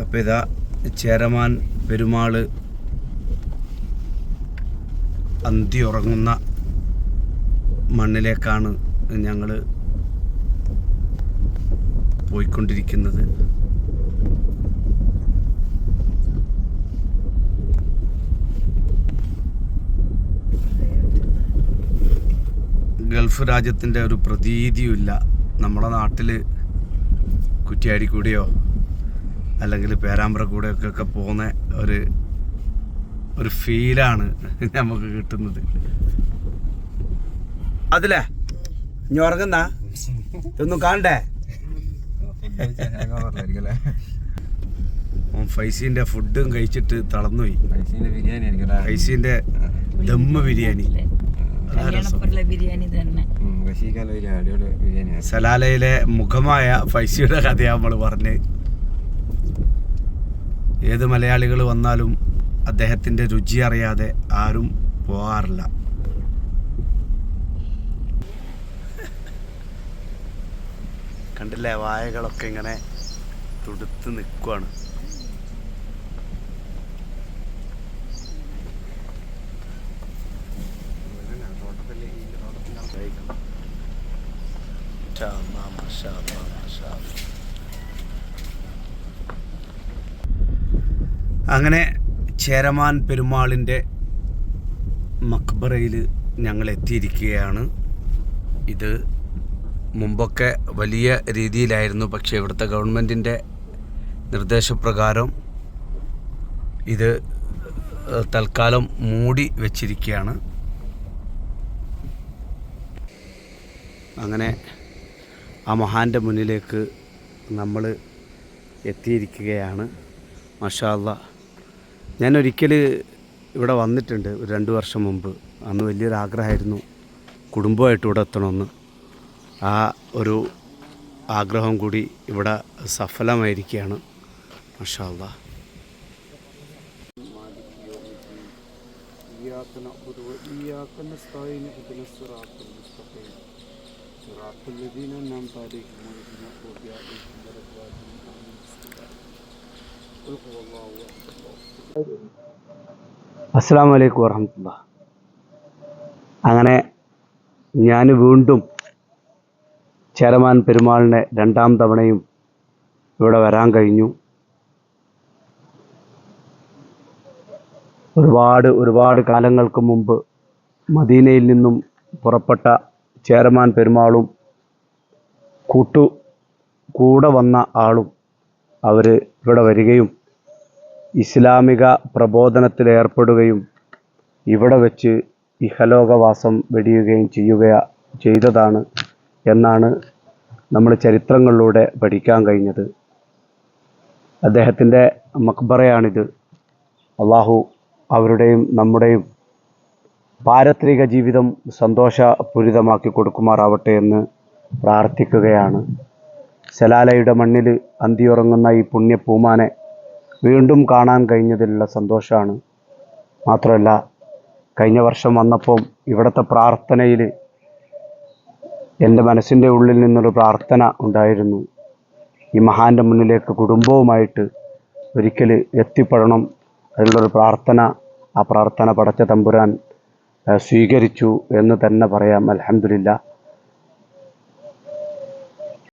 അപ്പം ഇതാ ചേരമാൻ പെരുമാൾ അന്തി ഉറങ്ങുന്ന മണ്ണിലേക്കാണ് ഞങ്ങൾ പോയിക്കൊണ്ടിരിക്കുന്നത്. ഗൾഫ് രാജ്യത്തിന്റെ ഒരു പ്രതീതിയുമില്ല. നമ്മുടെ നാട്ടിൽ കുറ്റിയാടി കൂടിയോ? അല്ലെങ്കിൽ പേരാമ്പ്ര കൂടെയൊക്കെ ഒക്കെ പോകുന്ന ഒരു ഒരു ഫീലാണ് നമുക്ക് കിട്ടുന്നത്. അതിലേ ഇനി ഉറങ്ങുന്ന? ഇതൊന്നും കാണണ്ടേ? ഫൈസീന്റെ ഫുഡും കഴിച്ചിട്ട് തളർന്നുപോയി. ഫൈസിന്റെ ദമ്മ ബിരിയാണി. സലാലയിലെ മുഖമായ ഫൈസിയുടെ കഥയാണ് നമ്മൾ പറഞ്ഞ് ഏത് മലയാളികൾ വന്നാലും അദ്ദേഹത്തിന്റെ രുചി അറിയാതെ ആരും പോകാറില്ല കണ്ടില്ലേ വായകളൊക്കെ ഇങ്ങനെ തുടുത്ത് നിൽക്കുവാണ്. മാഷാ അല്ലാ, മാഷാ. അങ്ങനെ ചേരമാൻ പെരുമാളിന്റെ മക്ബറയിൽ ഞങ്ങൾ എത്തിയിരിക്കുകയാണ്. ഇത് മുമ്പൊക്കെ വലിയ രീതിയിലായിരുന്നു പക്ഷേ ഇവിടുത്തെ ഗവൺമെന്റിന്റെ നിർദ്ദേശപ്രകാരം ഇത് തൽക്കാലം മൂടി വച്ചിരിക്കുകയാണ്. അങ്ങനെ ആ മഹാന്റെ മുന്നിലേക്ക് നമ്മൾ എത്തിയിരിക്കുകയാണ്. മഷാല്ല ഞാൻ ഒരിക്കൽ ഇവിടെ വന്നിട്ടുണ്ട് ഒരു രണ്ട് വർഷം മുമ്പ്. അന്ന് വലിയൊരു ആഗ്രഹമായിരുന്നു കുടുംബമായിട്ട് ഇവിടെ എത്തണമെന്ന്. ആ ഒരു ആഗ്രഹം കൂടി ഇവിടെ സഫലമായിരിക്കുകയാണ്. മഷാല്ല അസ്സാം വലൈക്കും വറഹമത്തുള്ള അങ്ങനെ ഞാൻ വീണ്ടും ചേരമാൻ പെരുമാളിനെ രണ്ടാം തവണയും ഇവിടെ വരാൻ കഴിഞ്ഞു. ഒരുപാട് ഒരുപാട് കാലങ്ങൾക്ക് മുമ്പ് മദീനയിൽ നിന്നും പുറപ്പെട്ട ചേരമാൻ പെരുമാളും കൂട്ടു കൂടെ വന്ന ആളും അവർ ഇവിടെ വരികയും ഇസ്ലാമിക പ്രബോധനത്തിൽ ഏർപ്പെടുകയും ഇവിടെ വെച്ച് ഇഹലോകവാസം വെടിയുകയും ചെയ്യുക ചെയ്തതാണ് എന്നാണ് നമ്മൾ ചരിത്രങ്ങളിലൂടെ പഠിക്കാൻ കഴിഞ്ഞത്. അദ്ദേഹത്തിന്റെ മക്ബറയാണിത്. അള്ളാഹു അവരുടെയും നമ്മുടെയും പാരത്രിക ജീവിതം സന്തോഷപൂരിതമാക്കി കൊടുക്കുമാറാവട്ടെ എന്ന് പ്രാർത്ഥിക്കുകയാണ്. സലാലയുടെ മണ്ണിൽ അന്തിയുറങ്ങുന്ന ഈ പുണ്യ പൂമാനെ വീണ്ടും കാണാൻ കഴിഞ്ഞതിലുള്ള സന്തോഷമാണ് മാത്രമല്ല കഴിഞ്ഞ വർഷം വന്നപ്പോൾ ഇവിടുത്തെ പ്രാർത്ഥനയിൽ എന്റെ മനസ്സിന്റെ ഉള്ളിൽ നിന്നൊരു പ്രാർത്ഥന ഉണ്ടായിരുന്നു. ഈ മഹാന്റെ മുന്നിലേക്ക് കുടുംബവുമായിട്ട് ഒരിക്കൽ എത്തിപ്പെടണം അതിനുള്ളൊരു പ്രാർത്ഥന ആ പ്രാർത്ഥന പടച്ച തമ്പുരാൻ സ്വീകരിച്ചു എന്ന് തന്നെ പറയാം. അലഹമില്ല